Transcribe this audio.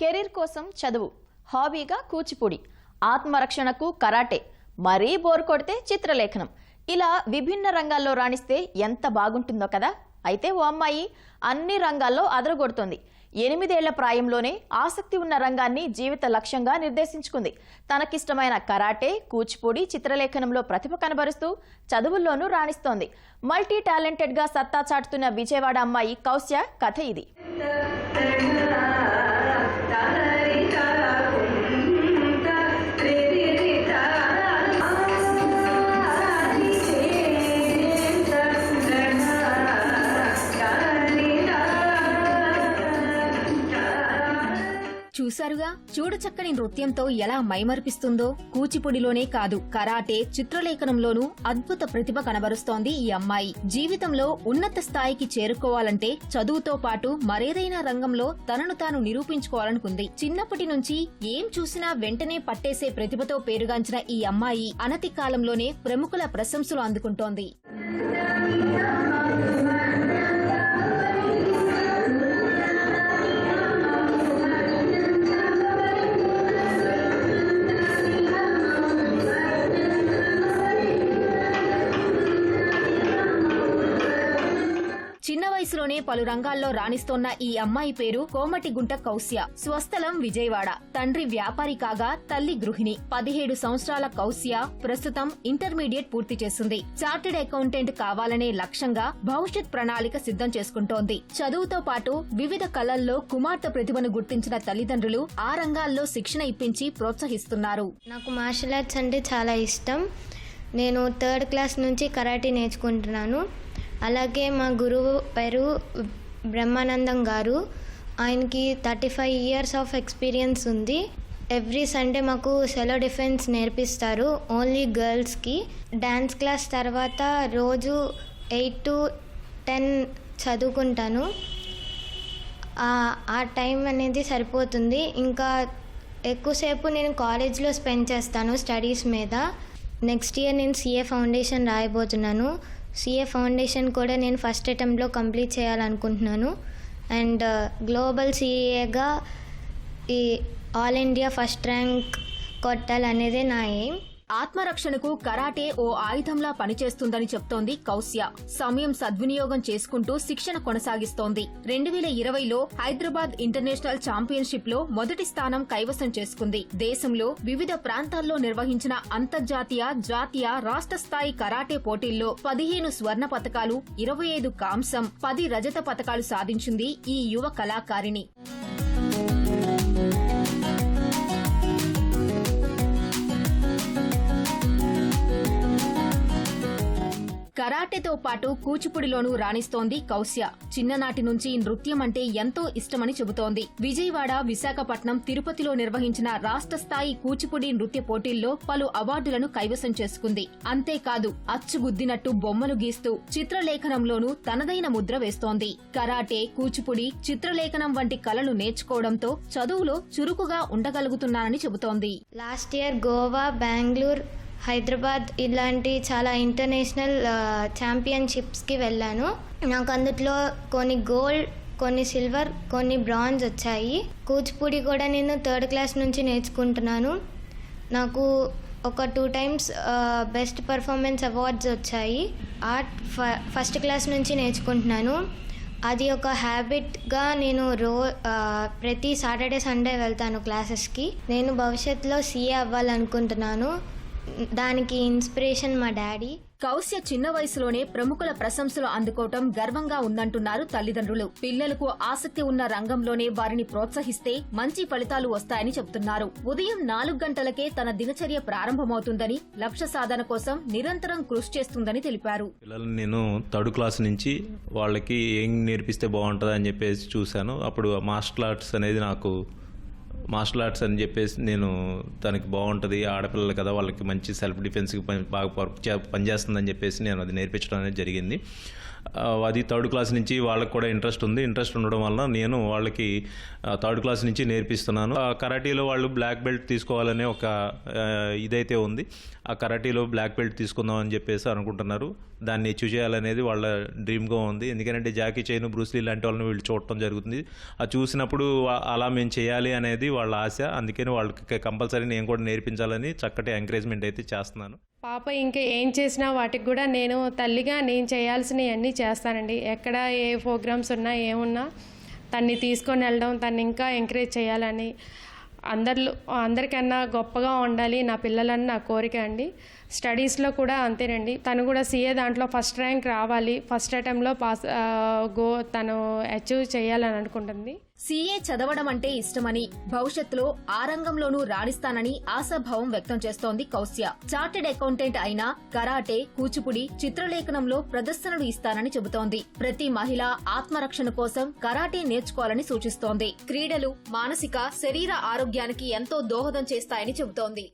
Career కోసం చదువు హాబీగా కూచిపూడి ఆత్మరక్షణకు కరాటే మరీ బోర్ కొడితే చిత్రలేఖనం. ఇలా విభిన్న రంగాల్లో రాణిస్తే ఎంత బాగుంటుందో కదా? అయితే ఓ అమ్మాయి అన్ని రంగాల్లో అదరగొడుతోంది. ఎనిమిదేళ్ళ ప్రాయంలోనే ఆసక్తి ఉన్న రంగాన్ని జీవిత లక్ష్యంగా నిర్దేశించుకుంది. తనకిష్టమైన కరాటే కూచిపూడి చిత్రలేఖనంలో ప్రతిభ కనబరుస్తూ చదువుల్లోనూ రాణిస్తోంది. మల్టీ టాలెంటెడ్గా సత్తా చాటుతున్న విజయవాడ అమ్మాయి కౌశ్య కథ ఇది. చూశారుగా? చూడచక్కని నృత్యంతో ఎలా మైమర్పిస్తుందో. కూచిపుడిలోనే కాదు కరాటే చిత్రలేఖనంలోనూ అద్భుత ప్రతిభ కనబరుస్తోంది ఈ అమ్మాయి. జీవితంలో ఉన్నత స్థాయికి చేరుకోవాలంటే చదువుతో పాటు మరేదైనా రంగంలో తనను తాను నిరూపించుకోవాలనుకుంది. చిన్నప్పటి నుంచి ఏం చూసినా వెంటనే పట్టేసే ప్రతిభతో పేరుగాంచిన ఈ అమ్మాయి అనతి కాలంలోనే ప్రముఖుల ప్రశంసలు అందుకుంటోంది. చిన్న పలు రంగాల్లో రాణిస్తోన్న ఈ అమ్మాయి పేరు కోమటిగుంట కౌశ్య. స్వస్థలం విజయవాడ. తండ్రి వ్యాపారి కాగా తల్లి గృహిణి. పదిహేడు సంవత్సరాల కౌశ్య ప్రస్తుతం ఇంటర్మీడియట్ పూర్తి చేసింది చార్టెడ్ అకౌంటెంట్ కావాలనే లక్ష్యంగా భవిష్యత్ ప్రణాళిక సిద్ధం చేసుకుంటోంది. చదువుతో పాటు వివిధ కళల్లో కుమార్తె ప్రతిభను గుర్తించిన తల్లిదండ్రులు ఆ రంగాల్లో శిక్షణ ఇప్పించి ప్రోత్సహిస్తున్నారు. నాకు మార్షల్ ఆర్ట్స్ అంటే చాలా ఇష్టం. నేను థర్డ్ క్లాస్ నుంచి కరాటే నేర్చుకుంటున్నాను. అలాగే మా గురువు పేరు బ్రహ్మానందం గారు. ఆయనకి thirty five years of experience ఉంది. ఎవ్రీ సండే మాకు సెలో డిఫెన్స్ నేర్పిస్తారు. ఓన్లీ గర్ల్స్కి. డ్యాన్స్ క్లాస్ తర్వాత రోజు ఎయిట్ టు టెన్ చదువుకుంటాను. ఆ- ఆ టైం అనేది సరిపోతుంది. ఇంకా ఎక్కువసేపు నేను కాలేజ్లో స్పెండ్ చేస్తాను స్టడీస్ మీద. నెక్స్ట్ ఇయర్ నేను సిఏ ఫౌండేషన్ రాయబోతున్నాను. సిఏ ఫౌండేషన్ కూడా నేను ఫస్ట్ అటెంప్ట్లో కంప్లీట్ చేయాలనుకుంటున్నాను. అండ్ గ్లోబల్ సిఏగా ఈ ఆల్ ఇండియా ఫస్ట్ ర్యాంక్ కొట్టాలనేదే నా ఎయిమ్ ఆత్మరక్షణకు కరాటే ఓ ఆయుధంలా పనిచేస్తుందని చెప్తోంది కౌశ్య సమయం సద్వినియోగం చేసుకుంటూ శిక్షణ కొనసాగిస్తోంది. రెండు వేల ఇరవైలో హైదరాబాద్ ఇంటర్నేషనల్ ఛాంపియన్షిప్లో మొదటి స్థానం కైవసం చేసుకుంది. దేశంలో వివిధ ప్రాంతాల్లో నిర్వహించిన అంతర్జాతీయ జాతీయ రాష్ట్ర స్థాయి కరాటే పోటీల్లో పదిహేను స్వర్ణ పతకాలు ఇరవై ఐదు కాంసం పది రజత పతకాలు సాధించింది ఈ యువ కళాకారిణి. కరాటేతో పాటు కూచిపుడిలోనూ రాణిస్తోంది కౌశ్య. చిన్ననాటి నుంచి నృత్యం అంటే ఎంతో ఇష్టమని చెబుతోంది. విజయవాడ విశాఖపట్నం తిరుపతిలో నిర్వహించిన రాష్ట్ర స్థాయి కూచిపుడి నృత్య పోటీల్లో పలు అవార్డులను కైవసం చేసుకుంది. అంతేకాదు అచ్చుగుద్దినట్టు బొమ్మలు గీస్తూ చిత్రలేఖనంలోనూ తనదైన ముద్ర వేస్తోంది. కరాటే కూచిపుడి చిత్రలేఖనం వంటి కళలు నేర్చుకోవడంతో చదువులో చురుకుగా ఉండగలుగుతున్నానని చెబుతోంది. లాస్ట్ ఇయర్ గోవా బెంగళూరు హైదరాబాద్ ఇలాంటి చాలా ఇంటర్నేషనల్ ఛాంపియన్షిప్స్కి వెళ్ళాను. నాకు అందులో కొన్ని గోల్డ్ కొన్ని సిల్వర్ కొన్ని బ్రాంజ్ వచ్చాయి. కూచిపూడి కూడా నేను థర్డ్ క్లాస్ నుంచి నేర్చుకుంటున్నాను. నాకు ఒక two times best performance awards వచ్చాయి. ఆర్ట్ ఫ ఫస్ట్ క్లాస్ నుంచి నేర్చుకుంటున్నాను. అది ఒక హ్యాబిట్గా నేను రో ప్రతి సాటర్డే సండే వెళ్తాను క్లాసెస్కి. నేను భవిష్యత్తులో సీఏ అవ్వాలనుకుంటున్నాను. దానికి ఇన్స్పిరేషన్ మా డాడీ. కౌశ్య చిన్న వయసులోనే ప్రముఖుల ప్రశంసలు అందుకోవటం గర్వంగా ఉందంటున్నారు తల్లిదండ్రులు. పిల్లలకు ఆసక్తి ఉన్న రంగంలోనే వారిని ప్రోత్సహిస్తే మంచి ఫలితాలు వస్తాయని చెబుతున్నారు ఉదయం నాలుగు గంటలకే తన దినచర్య ప్రారంభమవుతుందని లక్ష్య సాధన కోసం నిరంతరం కృషి చేస్తుందని తెలిపారు. పిల్లల్ని నేను థర్డ్ క్లాస్ నుంచి వాళ్ళకి ఏం నేర్పిస్తే బాగుంటుంది అని చెప్పేసి చూశాను. అప్పుడు మార్షల్ ఆర్ట్స్ అనేది నాకు మార్షల్ ఆర్ట్స్ అని చెప్పేసి నేను తనకి బాగుంటుంది ఆడపిల్లలు కదా వాళ్ళకి మంచి సెల్ఫ్ డిఫెన్స్కి పని బాగా పనిచేస్తుందని చెప్పేసి నేను అది నేర్పించడం అనేది జరిగింది. అది థర్డ్ క్లాస్ నుంచి వాళ్ళకి కూడా ఇంట్రెస్ట్ ఉంది. ఇంట్రెస్ట్ ఉండడం వలన నేను వాళ్ళకి థర్డ్ క్లాస్ నుంచి నేర్పిస్తున్నాను. ఆ, కరాటీలో వాళ్ళు బ్లాక్ బెల్ట్ తీసుకోవాలనే ఒక ఇదైతే ఉంది. ఆ కరాటీలో బ్లాక్ బెల్ట్ తీసుకుందాం అని చెప్పేసి అనుకుంటున్నారు. దాన్ని అచీవ్ చేయాలనేది వాళ్ళ డ్రీమ్గా ఉంది. ఎందుకంటే జాకీ చైన్ బ్రూస్లీ లాంటి వాళ్ళని వీళ్ళు చూడటం జరుగుతుంది. అది చూసినప్పుడు అలా మేము చేయాలి అనేది వాళ్ళ ఆశ. అందుకని వాళ్ళకి కంపల్సరీ నేను కూడా నేర్పించాలని చక్కటి ఎంకరేజ్మెంట్ అయితే చేస్తున్నాను. పాప ఇంకా ఏం చేసినా వాటికి కూడా నేను తల్లిగా నేను చేయాల్సినవి అన్నీ చేస్తానండి. ఎక్కడ ఏ ప్రోగ్రామ్స్ ఉన్నా ఏమున్నా తన్ని తీసుకొని వెళ్ళడం తన్ని ఇంకా ఎంకరేజ్ చేయాలని అందరిలో అందరికన్నా గొప్పగా ఉండాలి నా పిల్లలని నా కోరిక అండి. స్టడీస్లో కూడా అంతేనండి. తను కూడా సీఏ దాంట్లో ఫస్ట్ ర్యాంక్ రావాలి. ఫస్ట్ అటెంప్ట్లో పాస్ గో తను అచీవ్ చేయాలని అనుకుంటుంది. సీఏ చదవడం అంటే ఇష్టమని భవిష్యత్తులో ఆ రంగంలోనూ రాణిస్తానని ఆశాభావం వ్యక్తం చేస్తోంది కౌశ్య. చార్టెడ్ అకౌంటెంట్ అయినా కరాటే కూచిపుడి చిత్రలేఖనంలో ప్రదర్శనలు ఇస్తానని చెబుతోంది. ప్రతి మహిళ ఆత్మరక్షణ కోసం కరాటే నేర్చుకోవాలని సూచిస్తోంది. క్రీడలు మానసిక శరీర ఆరోగ్యానికి ఎంతో దోహదం చేస్తాయని చెబుతోంది.